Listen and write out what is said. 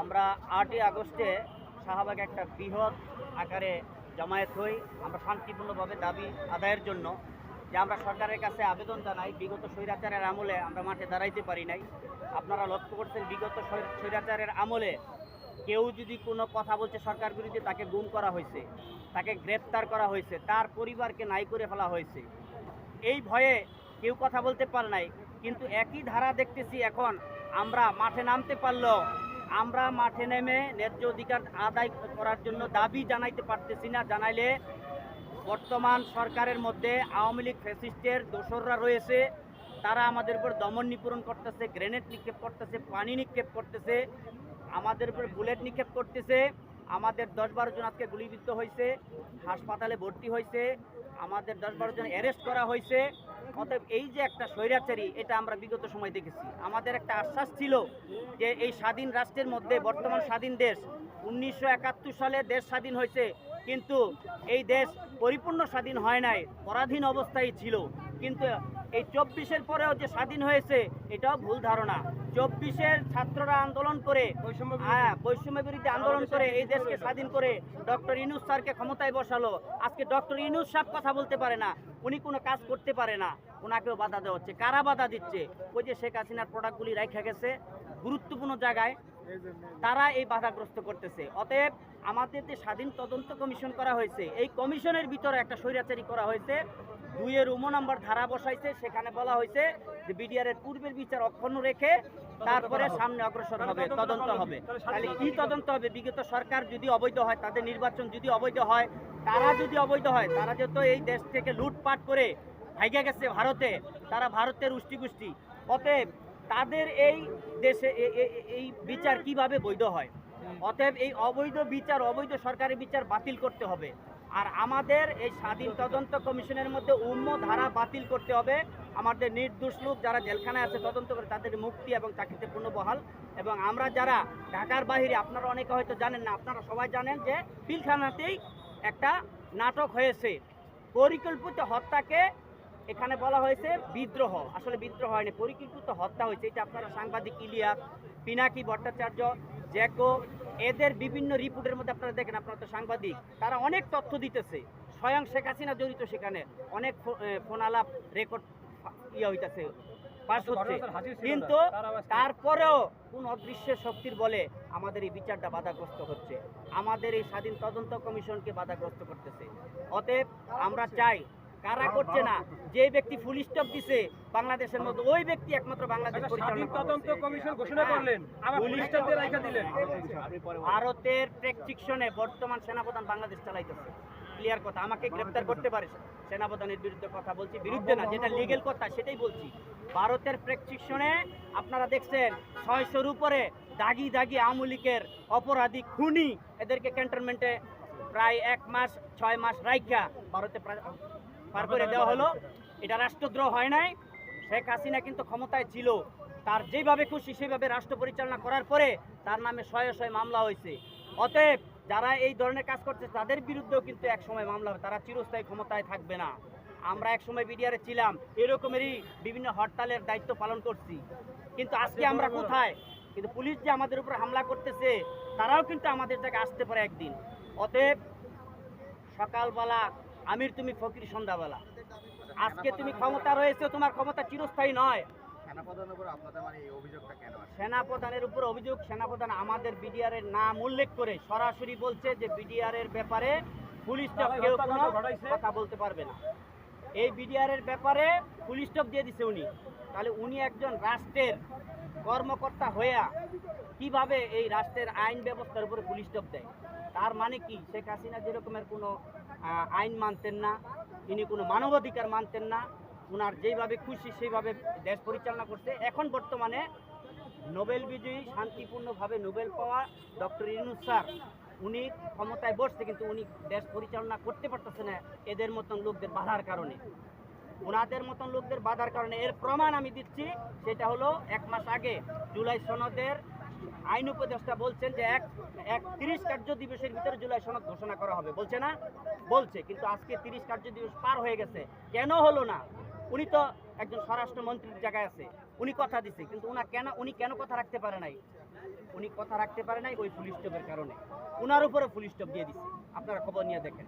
আমরা আটই আগস্টে শাহবাগে একটা বৃহৎ আকারে জমায়েত হই। আমরা শান্তিপূর্ণভাবে দাবি আদায়ের জন্য যে আমরা সরকারের কাছে আবেদন জানাই, বিগত স্বৈরাচারের আমলে আমরা মাঠে দাঁড়াইতে পারি নাই। আপনারা লক্ষ্য করছেন, বিগত স্বৈরাচারের আমলে কেউ যদি কোনো কথা বলছে সরকার বিরুদ্ধে, তাকে গুম করা হয়েছে, তাকে গ্রেপ্তার করা হয়েছে, তার পরিবারকে নাই করে ফেলা হয়েছে। এই ভয়ে কেউ কথা বলতে পারে নাই, কিন্তু একই ধারা দেখতেছি এখন, আমরা মাঠে নামতে পারলেও আমরা মাঠে নেমে ন্যায্য অধিকার আদায় করার জন্য দাবি জানাইতে পারতেছি না। জানাইলে বর্তমান সরকারের মধ্যে আওয়ামী লীগ ফ্যাসিস্টের দোসররা রয়েছে। তারা আমাদের উপর দমন নিপূরণ করতেছে, গ্রেনেড নিক্ষেপ করতেছে, পানি নিক্ষেপ করতেছে, আমাদের উপর বুলেট নিক্ষেপ করতেছে। আমাদের দশ বারো জন আজকে গুলিবিদ্ধ হয়েছে, হাসপাতালে ভর্তি হয়েছে, আমাদের দশ বারো জন অ্যারেস্ট করা হয়েছে। অতএব এই যে একটা স্বৈরাচারী, এটা আমরা বিগত সময় দেখেছি। আমাদের একটা আশ্বাস ছিল যে এই স্বাধীন রাষ্ট্রের মধ্যে বর্তমান স্বাধীন দেশ উনিশশো একাত্তর সালে দেশ স্বাধীন হয়েছে, কিন্তু এই দেশ পরিপূর্ণ স্বাধীন হয় নাই, পরাধীন অবস্থায় ছিল। কিন্তু এই চব্বিশের পরেও যে স্বাধীন হয়েছে এটাও ভুল ধারণা। চব্বিশের ছাত্ররা আন্দোলন করে হ্যাঁ বৈষম্য বিরুদ্ধে আন্দোলন করে এই দেশকে স্বাধীন করে ডক্টর ইনুস স্যারকে ক্ষমতায় বসালো। আজকে ডক্টর ইনুস সাহেব কথা বলতে পারে না উনি কোনো কাজ করতে পারে না ওনাকেও বাধা দেওয়া হচ্ছে। কারা বাধা দিচ্ছে? ওই যে শেখ হাসিনার প্রোডাক্টগুলি রেখে গেছে গুরুত্বপূর্ণ জায়গায়। তারা এই বাধাগ্রস্ত করতেছে। অতএব আমাদের যে স্বাধীন তদন্ত কমিশন করা হয়েছে এই কমিশনের ভিতরে একটা স্বৈরাচারী করা হয়েছে। দুইয়ের উম নাম্বার ধারা বসাইছে সেখানে বলা হয়েছে যে বিডিআর এর পূর্বের বিচার অক্ষুণ্ণ রেখে তারপরে সামনে অগ্রসর হবে তদন্ত হবে। তাহলে কি তদন্ত হবে। বিগত সরকার যদি অবৈধ হয় তাদের নির্বাচন যদি অবৈধ হয় তারা যদি অবৈধ হয় তারা যেহেতু এই দেশ থেকে লুটপাট করে ভাইগা গেছে ভারতে তারা ভারতের উষ্টি গুষ্টি অতএব তাদের এই দেশে এই বিচার কীভাবে বৈধ হয়? অতএব এই অবৈধ বিচার অবৈধ সরকারি বিচার বাতিল করতে হবে। আর আমাদের এই স্বাধীন তদন্ত কমিশনের মধ্যে উম্ম ধারা বাতিল করতে হবে। আমাদের নির্দোষ লোক যারা জেলখানায় আছে, তদন্ত করে তাদের মুক্তি এবং চাকরিতে পুনর্বহাল এবং আমরা যারা ঢাকার বাইরে আপনারা অনেকে হয়তো জানেন না, আপনারা সবাই জানেন যে পিলখানাতেই একটা নাটক হয়েছে। পরিকল্পিত হত্যাকে এখানে বলা হয়েছে বিদ্রোহ। আসলে বিদ্রোহ হয়নি, পরিকল্পিত হত্যা হয়েছে। এটা আপনারা সাংবাদিক ইলিয়াস, পিনাকি ভট্টাচার্য, জ্যাকো এদের বিভিন্ন রিপোর্টের মধ্যে আপনারা দেখেন আপনারা তো সাংবাদিক তারা অনেক তথ্য দিতেছে। স্বয়ং শেখ হাসিনা জড়িত সেখানে অনেক ফোন আলাপ রেকর্ড ইয়ে হইতেছে পাস হচ্ছে। কিন্তু তারপরেও কোন অদৃশ্য শক্তির বলে আমাদের এই বিচারটা বাধাগ্রস্ত হচ্ছে। আমাদের এই স্বাধীন তদন্ত কমিশনকে বাধাগ্রস্ত করতেছে। অতএব আমরা চাই কারা করছে না? যে ব্যক্তি ফুল স্টপ দিছে বাংলাদেশের মধ্যে ওই ব্যক্তি একমাত্র বাংলাদেশ পরিচালনা তদন্ত কমিশন ঘোষণা করলেন দিলেন। ভারতের প্রেসক্রিপশনে বর্তমান সেনাপ্রধান বাংলাদেশ চালাইতেছে। ক্লিয়ার কথা আমাকে গ্রেপ্তার করতে পারে সেনাপ্রধানের বিরুদ্ধে কথা বলছি বিরুদ্ধে না যেটা লিগেল কথা সেটাই বলছি। ভারতের প্রেসক্রিপশনে আপনারা দেখছেন ছয়শোর উপরে দাগি দাগি আওয়ামী লীগের অপরাধী খুনি এদেরকে ক্যান্টনমেন্টে প্রায় এক মাস ছয় মাস রাইখা ভারতে প্রা- করে দেওয়া হলো। এটা রাষ্ট্রদ্রোহ হয় নাই। শেখ হাসিনা কিন্তু ক্ষমতায় ছিল। তার যেভাবে খুশি সেভাবে রাষ্ট্র পরিচালনা করার পরে তার নামে শয়ে শয়ে মামলা হয়েছে। অতএব যারা এই ধরনের কাজ করছে, তাদের বিরুদ্ধেও কিন্তু এক সময় মামলা হবে। তারা চিরস্থায়ী ক্ষমতায় থাকবে না। আমরা এক সময় বিডিআরে ছিলাম। এরকমেরই বিভিন্ন হরতালের দায়িত্ব পালন করছি। কিন্তু আজকে আমরা কোথায়? কিন্তু পুলিশ যে আমাদের উপর হামলা করতেছে, তারাও কিন্তু আমাদের জায়গায় আসতে পারে একদিন। অতএব সকালবেলা আমির তুমি ফকির সন্ধ্যাবেলা। আজকে তুমি ক্ষমতা রয়েছে তোমার ক্ষমতা চিরস্থায়ী নয়। সেনাপ্রধানের উপর আপনাদের মানে এই অভিযোগটা কেন আসে সেনাপ্রধানের উপর অভিযোগ সেনাপ্রধান আমাদের বিডিআর এর নাম উল্লেখ করে সরাসরি বলছে যে বিডিআর এর ব্যাপারে পুলিশ কেউ কোনো কথা বলতে পারবে না। এই বিডিআর এর ব্যাপারে পুলিশ স্টাফ দিয়ে দিছে উনি। তাহলে উনি একজন রাষ্ট্রের কর্মকর্তা হইয়া কীভাবে এই রাষ্ট্রের আইন ব্যবস্থার উপরে পুলিশ স্টাফ দেয়? তার মানে কি? শেখ হাসিনা যেরকমের কোনো আইন মানতেন না, তিনি কোনো মানবাধিকার মানতেন না ওনার যেইভাবে খুশি সেইভাবে দেশ পরিচালনা করছে। এখন বর্তমানে নোবেল বিজয়ী, শান্তিপূর্ণভাবে নোবেল পাওয়া ডক্টর ইউনুস স্যার, উনি ক্ষমতায় বসছে, কিন্তু উনি দেশ পরিচালনা করতে পারতেছে না এদের মতন লোকদের বাধার কারণে। ওনাদের মতন লোকদের বাধার কারণে এর প্রমাণ আমি দিচ্ছি, সেটা হলো এক মাস আগে জুলাই সনদের আইন উপদেষ্টা বলছেন যে এক এক তিরিশ কার্য দিবসের ভিতরে জুলাই সনদ ঘোষণা করা হবে। বলছে না? বলছে, কিন্তু আজকে তিরিশ কার্য দিবস পার হয়ে গেছে। কেন হলো না? উনি তো একজন স্বরাষ্ট্রমন্ত্রীর জায়গায় আছে। উনি কথা দিছে, কিন্তু উনা কেন, উনি কেন কথা রাখতে পারে নাই? উনি কথা রাখতে পারে নাই ওই পুলিশ স্টপের কারণে। ওনার উপরে পুলিশ স্টপ দিয়ে দিচ্ছে আপনারা খবর নিয়ে দেখেন।